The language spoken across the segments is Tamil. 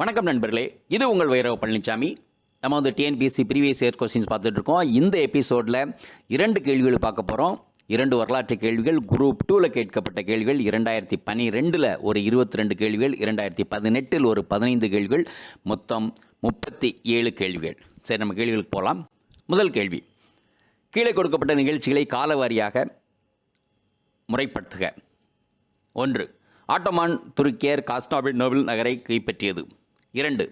வணக்கம் நண்பர்களே இது உங்கள் வைரவ பழனிசாமி நம்ம வந்து டிஎன்பிஎஸ்சி ப்ரீவியஸ் இயர் கொஸ்டின்ஸ் பார்த்துட்டு இருக்கோம். இந்த எபிசோடில் இரண்டு கேள்விகள் பார்க்க போகிறோம் இரண்டு வரலாற்று கேள்விகள் குரூப் டூவில் கேட்கப்பட்ட கேள்விகள் இரண்டாயிரத்தி பன்னிரெண்டில் ஒரு இருபத்தி ரெண்டு கேள்விகள் இரண்டாயிரத்தி பதினெட்டில் ஒரு பதினைந்து கேள்விகள் மொத்தம் முப்பத்தி ஏழு கேள்விகள். சரி நம்ம கேள்விகளுக்கு போகலாம் முதல் கேள்வி. கீழே கொடுக்கப்பட்ட நிகழ்ச்சிகளை காலவாரியாக முறைப்படுத்துக. ஒன்று ஆட்டோமான் துருக்கியர் காஸ்டாபினோபிள் நகரை கைப்பற்றியது. இரண்டு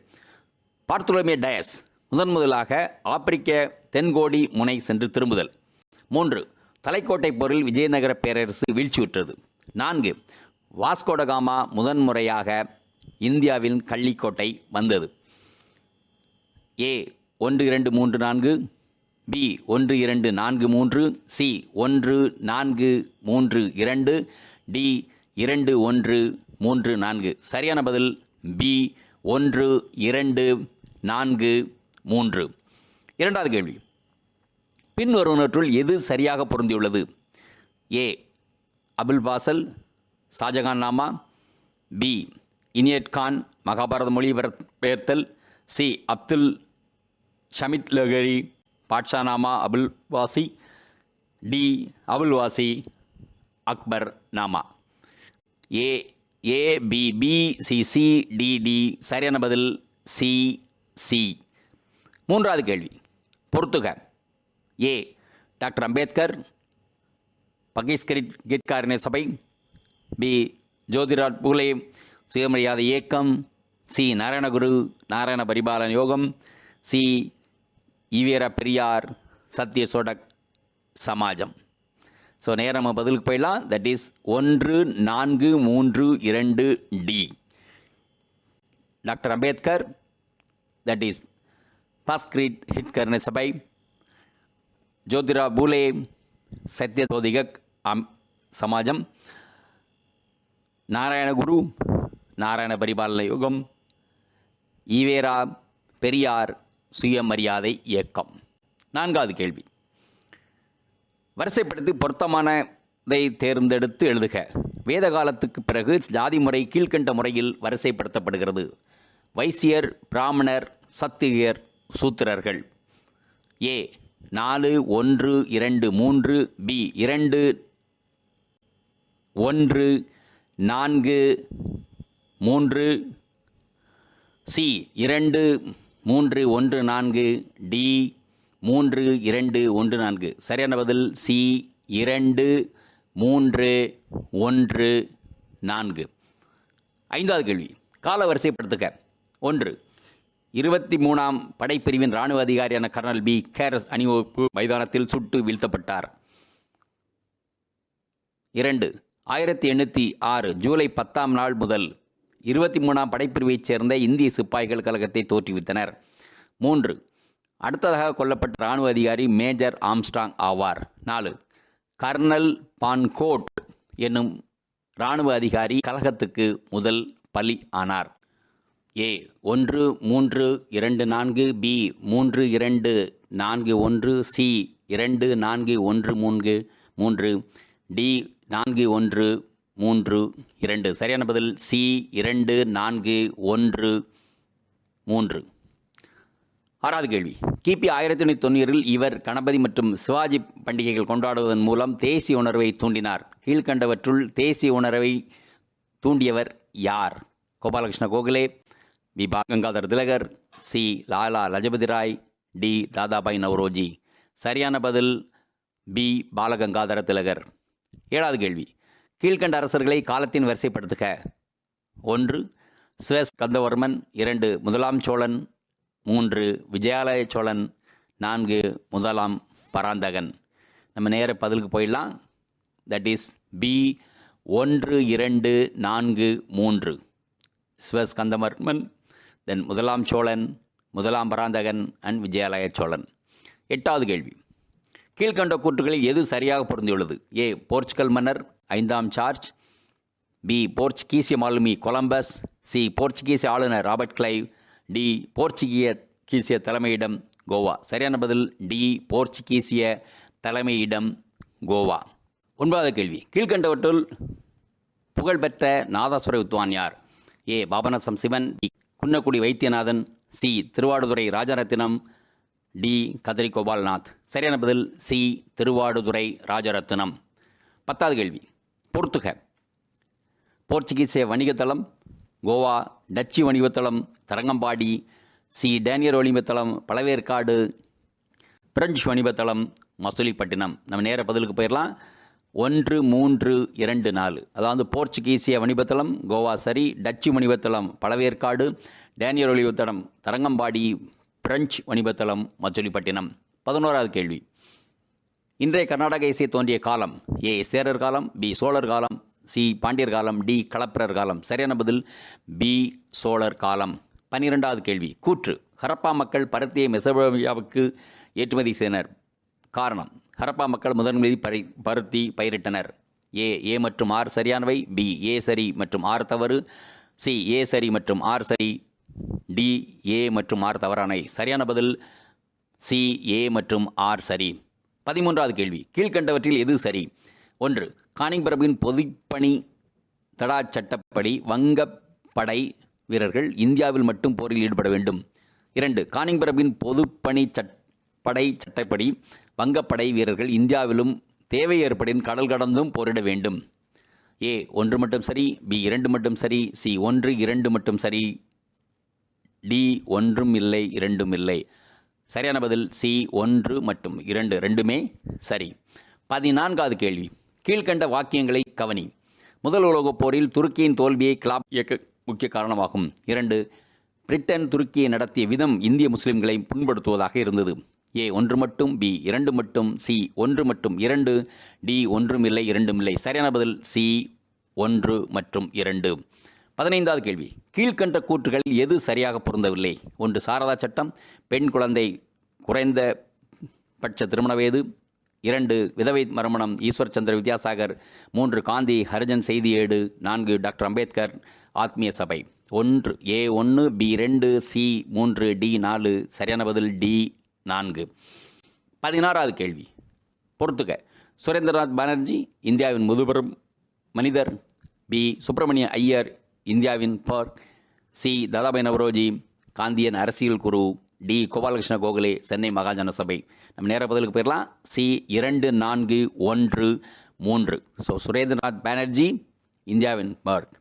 பார்த்துலமே டயஸ் முதன் முதலாக ஆப்பிரிக்க தென்கோடி முனை சென்று திரும்புதல். மூன்று தலைக்கோட்டை போரில் விஜயநகர பேரரசு வீழ்ச்சியுற்றது நான்கு வாஸ்கோடகாமா முதன்முறையாக இந்தியாவின் கள்ளிக்கோட்டை வந்தது. ஏ ஒன்று இரண்டு மூன்று நான்கு பி ஒன்று இரண்டு நான்கு மூன்று சி ஒன்று நான்கு மூன்று இரண்டு டி இரண்டு ஒன்று மூன்று நான்கு. சரியான பதில் பி ஒன்று இரண்டு நான்கு மூன்று. இரண்டாவது கேள்வி. பின்வருவனற்றுள் எது சரியாக பொருந்தியுள்ளது? ஏ அபுல் பாசல் ஷாஜகான் நாமா பி இனியட் கான் மகாபாரத மொழி பெயர்த்தல் சி அப்துல் ஷமித் லகரி பாட்ஷானாமா அபுல் வாசி டி அபுல் வாசி Akbar Nama. A A B B C C D D சரியான பதில் சி சி மூன்றாவது கேள்வி. பொறுத்துக. ஏ டாக்டர் அம்பேத்கர். பகீஸ்கரிட் கிட்காரிண சபை. பி ஜோதிராஜ் பூலே சுயமரியாதை இயக்கம். C Narayana Guru Narayana பரிபாலன் Yogam. C EVR Periyar Satya Shodhak Samajam. So நேரம் நம்ம பதிலுக்கு போயிடலாம். தட் இஸ் ஒன்று நான்கு மூன்று இரண்டு D doctor Ambedkar that is Bahishkrit Hitakarini Sabha. Jyotirao Phule Satya சோதிகக் அம் சமாஜம். நாராயணகுரு நாராயண பரிபாலன யுகம். ஈவேரா பெரியார் சுயமரியாதை இயக்கம். நான்காவது கேள்வி. வரிசைப்படுத்தி பொருத்தமானதை தேர்ந்தெடுத்து எழுதுக. வேத காலத்துக்கு பிறகு ஜாதி முறை கீழ்க்கண்ட முறையில் வரிசைப்படுத்தப்படுகிறது. வைசியர் பிராமணர் சத்திரியர் சூத்திரர்கள். ஏ நாலு ஒன்று இரண்டு மூன்று பி இரண்டு ஒன்று நான்கு மூன்று சி இரண்டு மூன்று ஒன்று நான்கு டி மூன்று இரண்டு ஒன்று நான்கு. சரியான பதில் சி இரண்டு மூன்று ஒன்று நான்கு. ஐந்தாவது கேள்வி. கால வரிசைப்படுத்துக. ஒன்று. இருபத்தி மூணாம் படைப்பிரிவின் இராணுவ அதிகாரியான கர்னல் பி. கேரஸ் அணிவகுப்பு மைதானத்தில் சுட்டு வீழ்த்தப்பட்டார். இரண்டு. ஆயிரத்தி எண்ணூற்றி ஆறு ஜூலை பத்தாம் நாள் முதல் இருபத்தி மூணாம் படைப்பிரிவைச் சேர்ந்த இந்திய சிப்பாய்கள் கழகத்தை தோற்றுவித்தனர். மூன்று. அடுத்ததாக கொல்லப்பட்ட இராணுவ அதிகாரி மேஜர் ஆம்ஸ்டாங் ஆவார். நாலு கர்னல் பான்கோட் என்னும் இராணுவ அதிகாரி கழகத்துக்கு முதல் பலி ஆனார். ஏ ஒன்று மூன்று இரண்டு நான்கு பி மூன்று இரண்டு நான்கு ஒன்று சி இரண்டு நான்கு ஒன்று மூன்று மூன்று டி நான்கு ஒன்று மூன்று இரண்டு. சரியான பதில் சி இரண்டு நான்கு ஒன்று மூன்று. ஆறாவது கேள்வி. கிபி ஆயிரத்தி தொண்ணூற்றி தொண்ணூறில் இவர் கணபதி மற்றும் சிவாஜி பண்டிகைகள் கொண்டாடுவதன் மூலம் தேசிய உணர்வை தூண்டினார். கீழ்கண்டவற்றுள் தேசிய உணர்வை தூண்டியவர் யார்? Gopalakrishna Gokhale B. Balagangadhar Tilak C. Lala Lajpat Rai D. Dadabhai Naoroji. சரியான பதில் பி. பாலகங்காதர திலகர். ஏழாவது கேள்வி. கீழ்கண்ட அரசர்களை காலத்தின் வரிசைப்படுத்துக. ஒன்று சுவேஸ் கந்தவர்மன். இரண்டு முதலாம் சோழன். மூன்று விஜயாலய சோழன் நான்கு முதலாம் பராந்தகன். நம்ம நேர பதிலுக்கு போயிடலாம். தட் இஸ் பி ஒன்று இரண்டு நான்கு மூன்று. சிவஸ்கந்தமர்மன் தென் முதலாம் சோழன் முதலாம் பராந்தகன் அண்ட் விஜயாலய சோழன். எட்டாவது கேள்வி. கீழ்கண்ட கூற்றுகளில் எது சரியாக பொருந்தியுள்ளது? ஏ போர்ச்சுகல் மன்னர் ஐந்தாம் சார்ஜ். பி போர்ச்சுகீசிய மாலுமி கொலம்பஸ். சி போர்ச்சுகீசிய ஆளுநர் ராபர்ட் கிளைவ். டி போர்ச்சுகீய கீசிய தலைமையிடம் கோவா. சரியான பதில் டி போர்ச்சுகீசிய தலைமையிடம் கோவா. ஒன்பதாவது கேள்வி. கீழ்கண்டவற்றுள் புகழ்பெற்ற நாதஸ்வர வித்வான் யார்? A. Papanasam Sivan D Kunnakudi Vaidyanathan C. Thiruvaduthurai Rajarathinam D. Kadri Gopalnath சரியான பதில் சி. திருவாடுதுறை ராஜரத்தினம். பத்தாவது கேள்வி. பொறுத்துக. போர்ச்சுகீசிய வணிகத்தளம் கோவா டச்சு வணிகத்தளம் தரங்கம்பாடி சி. டேனியர் வணிகத்தளம் பழவேற்காடு பிரெஞ்சு வணிகத்தளம் மசூலிப்பட்டினம். நம்ம நேர பதிலுக்கு போயிடலாம் ஒன்று மூன்று இரண்டு நாலு. அதாவது போர்ச்சுகீசிய வணிகத்தளம் கோவா சரி டச்சு வணிகத்தளம் பழவேற்காடு டேனியர் வணிகத்தளம் தரங்கம்பாடி பிரெஞ்சு வணிகத்தளம் மசூலிப்பட்டினம். பதினோராவது கேள்வி. இன்றைய கர்நாடக இசை தோன்றிய காலம் ஏ. சேரர் காலம் பி. சோழர் காலம் சி. பாண்டியர் காலம் டி. களப்பிரர் காலம். சரியான பதில் பி. சோழர் காலம். பன்னிரெண்டாவது கேள்வி. கூற்று. ஹரப்பா மக்கள் பருத்தியை மெசபோமியாவுக்கு ஏற்றுமதி செய்தனர். காரணம். ஹரப்பா மக்கள் முதன்மை பரி பருத்தி பயிரிட்டனர். ஏ. ஏ மற்றும் ஆர் சரியானவை. பி. ஏ சரி மற்றும் ஆர் தவறு. சி. ஏ சரி மற்றும் ஆர் சரி. டி. ஏ மற்றும் ஆர் தவறானை சரியான பதில் சி. ஏ மற்றும் ஆர் சரி. பதிமூன்றாவது கேள்வி. கீழ்கண்டவற்றில் எது சரி? ஒன்று கானிங் பிரபுவின் பொதுப்பணி தடா சட்டப்படி வங்கப்படை வீரர்கள் இந்தியாவில் மட்டும் போரில் ஈடுபட வேண்டும். இரண்டு கானிங் பிரபுவின் பொதுப்பணி சட் படை சட்டப்படி வங்கப்படை வீரர்கள் இந்தியாவிலும் தேவை ஏற்படின் கடல் கடந்தும் போரிட வேண்டும். ஏ ஒன்று மட்டும் சரி பி இரண்டு மட்டும் சரி சி ஒன்று இரண்டு மட்டும் சரி டி ஒன்றும் இல்லை இரண்டும் இல்லை. சரியான பதில் சி ஒன்று மற்றும் இரண்டு ரெண்டுமே சரி. பதினான்காவது கேள்வி. கீழ்கண்ட வாக்கியங்களை கவனி. முதல் உலகப் போரில் துருக்கியின் தோல்வியை கிளாப் இயக்க முக்கிய காரணமாகும். இரண்டு பிரிட்டன் துருக்கியை நடத்திய விதம் இந்திய முஸ்லிம்களை புண்படுத்துவதாக இருந்தது. ஏ ஒன்று மட்டும் பி இரண்டு மட்டும் சி ஒன்று மட்டும் இரண்டு டி ஒன்றும் இல்லை இரண்டும் இல்லை. சரியான பதில் சி ஒன்று மற்றும் இரண்டு. பதினைந்தாவது கேள்வி. கீழ்க்கண்ட கூற்றுகளில் எது சரியாக பொருந்தவில்லை? ஒன்று சாரதா சட்டம். பெண் குழந்தை குறைந்த பட்ச திருமண வயது இரண்டு விதவை மறுமணம் ஈஸ்வர் சந்திர வித்யாசாகர் மூன்று காந்தி ஹரிஜன் செய்தி ஏடு நான்கு டாக்டர் அம்பேத்கர் ஆத்மீய சபை. ஒன்று ஏ ஒன்று பி ரெண்டு சி மூன்று டி நாலு சரியான பதில் டி நான்கு. பதினாறாவது கேள்வி. பொறுத்துக்க சுரேந்திரநாத் பானர்ஜி இந்தியாவின் முதுபெரும் மனிதர். பி. சுப்பிரமணிய ஐயர் இந்தியாவின் பர். சி. தாதாபாய் நவரோஜி காந்தியன் அரசியல் குரு. டி கோபாலகிருஷ்ண கோகலே சென்னை மகாஜன சபை. நம்ம நேர பதிலுக்கு போயிடலாம் சி இரண்டு நான்கு ஒன்று மூன்று. ஸோ சுரேந்திரநாத் பானர்ஜி இந்தியாவின் பர்க்.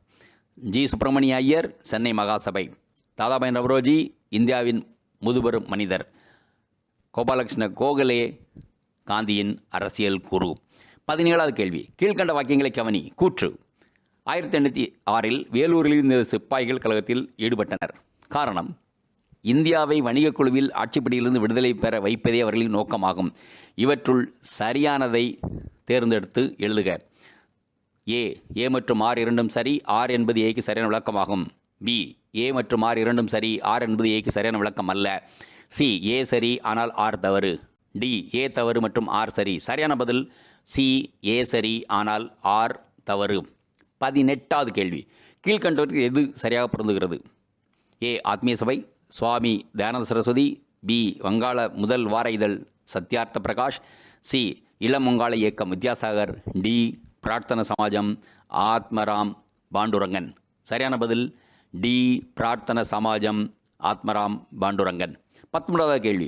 ஜி சுப்பிரமணிய ஐயர் சென்னை மகாசபை. தாதாபாய் நவரோஜி இந்தியாவின் முதுபெரும் மனிதர். கோபாலகிருஷ்ண கோகலே காந்தியின் அரசியல் குரு. பதினேழாவது கேள்வி. கீழ்க்கண்ட வாக்கியங்களை கவனி. கூற்று. ஆயிரத்தி எண்ணூற்றி ஆறில் வேலூரில் இருந்த சிப்பாய்கள் கழகத்தில் ஈடுபட்டனர். காரணம். இந்தியாவை வணிகக் குழுவில் ஆட்சிப்படியிலிருந்து விடுதலை பெற வைப்பதே அவர்களின் நோக்கமாகும். இவற்றுள் சரியானதை தேர்ந்தெடுத்து எழுதுக. ஏ ஏ மற்றும் ஆர் இரண்டும் சரி ஆர் என்பது ஏக்கு சரியான விளக்கமாகும். பி ஏ மற்றும் ஆர் இரண்டும் சரி ஆர் என்பது ஏக்கு சரியான விளக்கம் அல்ல. சி ஏ சரி ஆனால் ஆர் தவறு. டி ஏ தவறு மற்றும் ஆர் சரி. சரியான பதில் சி ஏ சரி ஆனால் ஆர் தவறு. பதினெட்டாவது கேள்வி. கீழ்கண்டவற்றில் எது சரியாக பொருந்துகிறது? ஏ ஆத்மீய சபை. சுவாமி தயானந்த சரஸ்வதி பி. வங்காள முதல் வார இதழ் சத்யார்த்த பிரகாஷ் சி. இளம் வங்காள இயக்கம் வித்யாசாகர் டி. பிரார்த்தன சமாஜம் ஆத்மராம் பாண்டுரங்கன். சரியான பதில் டி. பிரார்த்தன சமாஜம் ஆத்மராம் பாண்டுரங்கன். பத்தொன்பதாவது கேள்வி.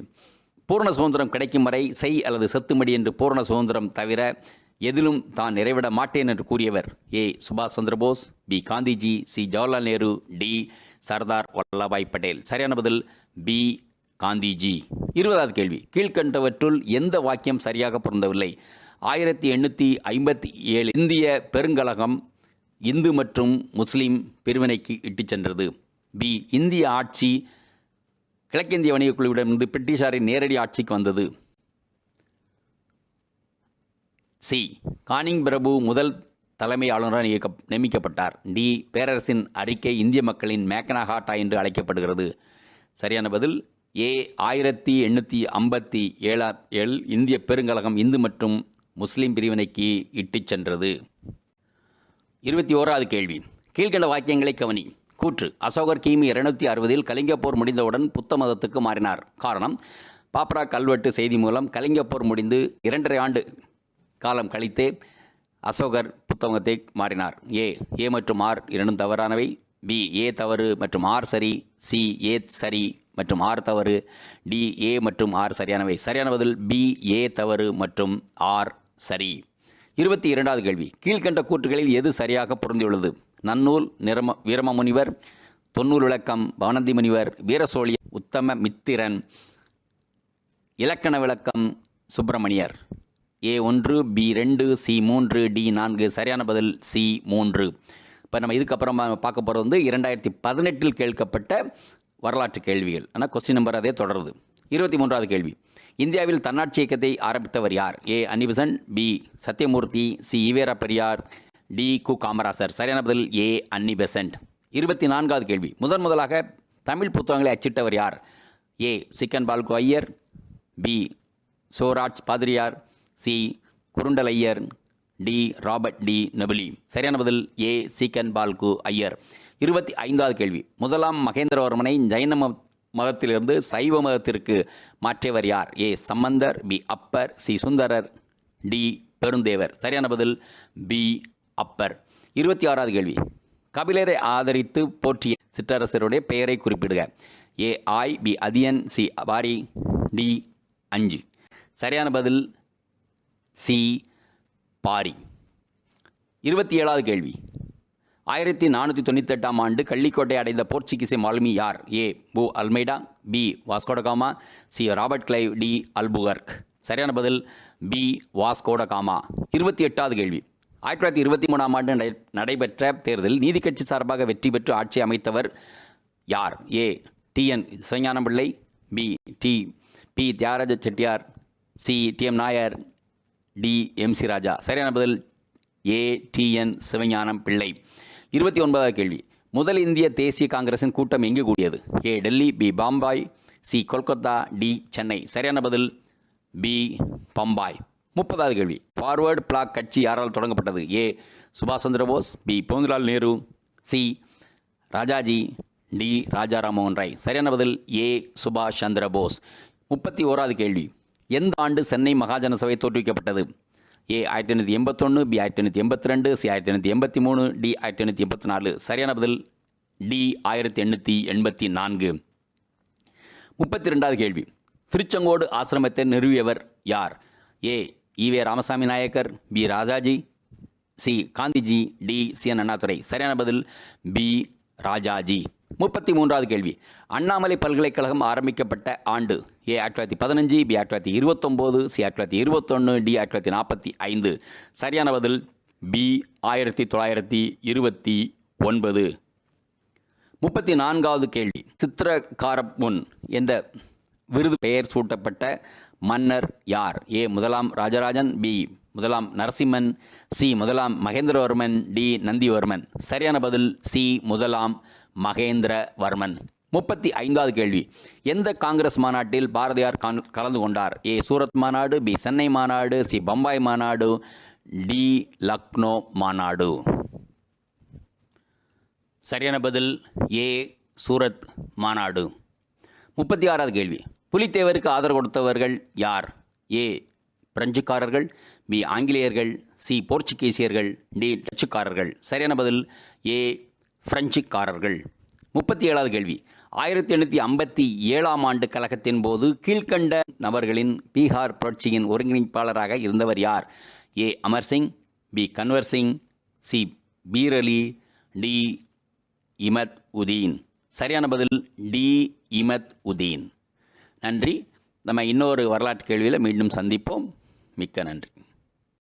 பூரண சுதந்திரம் கிடைக்கும் வரை செய் அல்லது செத்துமடி என்று பூரண சுதந்திரம் தவிர எதிலும் தான் நிறைவிட மாட்டேன் என்று கூறியவர் ஏ. சுபாஷ் Chandrabose B. Gandhiji C. Jawaharlal Nehru D. Sardar Vallabhbhai Patel. சரியான பதில் பி. காந்திஜி. இருபதாவது கேள்வி. கீழ்கண்டவற்றுள் எந்த வாக்கியம் சரியாக பொருந்தவில்லை? ஆயிரத்தி எண்ணூற்றி ஐம்பத்தி ஏழு இந்திய பெருங்கழகம் இந்து மற்றும் முஸ்லீம் பிரிவினைக்கு இட்டுச் சென்றது. பி. இந்திய ஆட்சி கிழக்கிந்திய வணிகக் குழுவிடமிருந்து பிரிட்டிஷாரின் நேரடி ஆட்சிக்கு வந்தது. சி. கானிங் பிரபு முதல் தலைமை ஆளுநராக நியக்க நியமிக்கப்பட்டார். டி. பேரரசின் அறிக்கை இந்திய மக்களின் மேக்கனாகாட்டா என்று அழைக்கப்படுகிறது. சரியான பதில் ஏ. ஆயிரத்தி எண்ணூற்றி ஐம்பத்தி ஏழா ஏழு இந்திய பெருங்கழகம் இந்து மற்றும் முஸ்லீம் பிரிவினைக்கு இட்டுச் சென்றது. இருபத்தி ஓராவது கேள்வி. கீழ்கண்ட வாக்கியங்களை கவனி. கூற்று. அசோகர் கிமி இருநூத்தி அறுபதில் கலிங்க போர் முடிந்தவுடன் புத்த மதத்துக்கு மாறினார். காரணம் பாப்ரா கல்வெட்டு செய்தி மூலம் கலிங்க போர் முடிந்து இரண்டரை ஆண்டு காலம் கழித்தே அசோகர் புத்தகத்தை மாறினார். ஏ ஏ மற்றும் ஆர் இரண்டும் தவறானவை. பி ஏ தவறு மற்றும் ஆர் சரி. சி ஏ சரி மற்றும் ஆர் தவறு. டி ஏ மற்றும் ஆர் சரியானவை. சரியான பதில் பி ஏ தவறு மற்றும் ஆர் சரி. இருபத்தி இரண்டாவது கேள்வி. கீழ்கண்ட கூற்றுகளில் எது சரியாக பொருந்தியுள்ளது? நன்னூல் நிரம வீரமமுனிவர் தொன்னூல் விளக்கம் வானந்தி முனிவர் வீரசோழிய உத்தம மித்திரன் இலக்கண விளக்கம் சுப்பிரமணியர். ஏ ஒன்று பி ரெண்டு சி மூன்று டி நான்கு. சரியான பதில் சி மூன்று. இப்போ நம்ம இதுக்கப்புறம் பார்க்க போகிறது வந்து இரண்டாயிரத்தி பதினெட்டில் கேட்கப்பட்ட வரலாற்று கேள்விகள். ஆனால் கொஸ்டின் நம்பர் அதே தொடருது. இருபத்தி மூன்றாவது கேள்வி. இந்தியாவில் தன்னாட்சி இயக்கத்தை ஆரம்பித்தவர் யார்? A Annie Besant B Sathyamurthy C EVR Periyar D கு காமராசர். சரியான பதில் ஏ அன்னிபெசன்ட் இருபத்தி நான்காவது கேள்வி. முதன் முதலாக தமிழ் புத்தகங்களை அச்சிட்டவர் யார்? ஏ சிக்கன் பால்கு ஐயர் பி சோராஜ் பாதிரியார் சி. குருண்டலையர் டி. Robert de. நெபிலி. சரியான பதில் ஏ. சீக்கன் பால்கு ஐயர். இருபத்தி ஐந்தாவது கேள்வி. முதலாம் மகேந்திரவர்மனை ஜைன மதத்திலிருந்து சைவ மதத்திற்கு மாற்றியவர் யார்? A. Sambandar B. Appar C. Sundarar D. Perundevar. சரியான பதில் பி. அப்பர். இருபத்தி ஆறாவது கேள்வி. கபிலரை ஆதரித்து போற்றிய சிற்றரசருடைய பெயரை குறிப்பிடுக. A. Aay. B. Athiyan C. Vari D. Anji. சரியான பதில் சி. பாரி. இருபத்தி ஏழாவது கேள்வி. ஆயிரத்தி நானூற்றி தொண்ணூத்தெட்டாம் ஆண்டு கள்ளிக்கோட்டை அடைந்த போர்ச்சுகீசை மாலுமி யார்? ஏ. பு. Almeida B. Vasco da Gama C. Robert Clive D. Albuquerque. சரியான பதில் பி. வாஸ்கோடகாமா. இருபத்தி எட்டாவது கேள்வி. ஆயிரத்தி தொள்ளாயிரத்தி இருபத்தி மூணாம் ஆண்டு நடை- நடைபெற்ற தேர்தலில் நீதி கட்சி சார்பாக வெற்றி பெற்று ஆட்சி அமைத்தவர் யார்? A. T N Sivagnanam Pillai B. T. P. Thiyagaraja Chettiar C. T. M. Nair D M C Raja. சரியான பதில் ஏ டிஎன் சிவஞானம் பிள்ளை. இருபத்தி ஒன்பதாவது கேள்வி. முதல் இந்திய தேசிய காங்கிரசின் கூட்டம் எங்கு கூடியது? A Delhi B Bombay C Kolkata D Chennai. சரியான பதில் பி பம்பாய். முப்பதாவது கேள்வி. ஃபார்வர்டு பிளாக் கட்சி யாரால் தொடங்கப்பட்டது? ஏ சுபாஷ் சந்திர போஸ் பி பொங்கலால் நேரு சி ராஜாஜி டி ராஜாராம் மோகன் ராய். சரியான பதில் ஏ சுபாஷ் சந்திர போஸ். முப்பத்தி ஓராவது கேள்வி. எந்த ஆண்டு சென்னை மகாஜன சபை தோற்றுவிக்கப்பட்டது? ஏ ஆயிரத்தி எண்ணூற்றி எண்பத்தொன்று பி ஆயிரத்தி எண்ணூற்றி எண்பத்தி ரெண்டு சி ஆயிரத்தி எண்ணூற்றி எண்பத்தி மூணு டி ஆயிரத்தி எண்ணூற்றி எண்பத்தி நாலு. சரியான பதில்? டி ஆயிரத்தி எண்ணூற்றி எண்பத்தி நான்கு. முப்பத்தி ரெண்டாவது கேள்வி. திருச்செங்கோடு ஆசிரமத்தை நிறுவியவர் யார்? A EV Ramasamy Naicker B Rajaji C Gandhiji D C N Annadurai. சரியான பதில்? பி ராஜாஜி. முப்பத்தி மூன்றாவது கேள்வி. அண்ணாமலை பல்கலைக்கழகம் ஆரம்பிக்கப்பட்ட ஆண்டு. ஏ ஆயிரத்தி தொள்ளாயிரத்தி பதினஞ்சு பி ஆயிரத்தி தொள்ளாயிரத்தி இருபத்தொம்போது சி ஆயிரத்தி தொள்ளாயிரத்தி இருபத்தொன்று டி ஆயிரத்தி தொள்ளாயிரத்தி நாற்பத்தி ஐந்து. சரியான பதில் பி ஆயிரத்தி தொள்ளாயிரத்தி இருபத்தி ஒன்பது. முப்பத்தி நான்காவது கேள்வி. சித்திரகாரமுன் என்ற விருது பெயர் சூட்டப்பட்ட மன்னர் யார்? ஏ முதலாம் ராஜராஜன் பி முதலாம் நரசிம்மன் சி முதலாம் மகேந்திரவர்மன் டி நந்திவர்மன். சரியான பதில் சி முதலாம் மகேந்திரவர்மன். முப்பத்தி ஐந்தாவது கேள்வி. எந்த காங்கிரஸ் மாநாட்டில் பாரதியார் கலந்து கொண்டார்? ஏ சூரத் மாநாடு பி சென்னை மாநாடு சி பம்பாய் மாநாடு டி லக்னோ மாநாடு. சரியான பதில் ஏ சூரத் மாநாடு. முப்பத்தி ஆறாவது கேள்வி. புலித்தேவருக்கு ஆதரவு கொடுத்தவர்கள் யார்? ஏ பிரெஞ்சுக்காரர்கள் பி ஆங்கிலேயர்கள் சி போர்ச்சுகீசியர்கள் டி டச்சுக்காரர்கள். சரியான பதில் ஏ பிரெஞ்சுக்காரர்கள். முப்பத்தி ஏழாவது கேள்வி. ஆயிரத்தி எண்ணூற்றி ஐம்பத்தி ஏழாம் ஆண்டு கழகத்தின் போது கீழ்க்கண்ட நபர்களின் பீகார் புரட்சியின் ஒருங்கிணைப்பாளராக இருந்தவர் யார்? A. Amarsingh B. Kunwar Singh C. Pir Ali D. Imad Uddin சரியான பதில் டி. இமத் உதீன் நன்றி. நம்ம இன்னொரு வரலாற்று கேள்வியில் மீண்டும் சந்திப்போம். மிக்க நன்றி.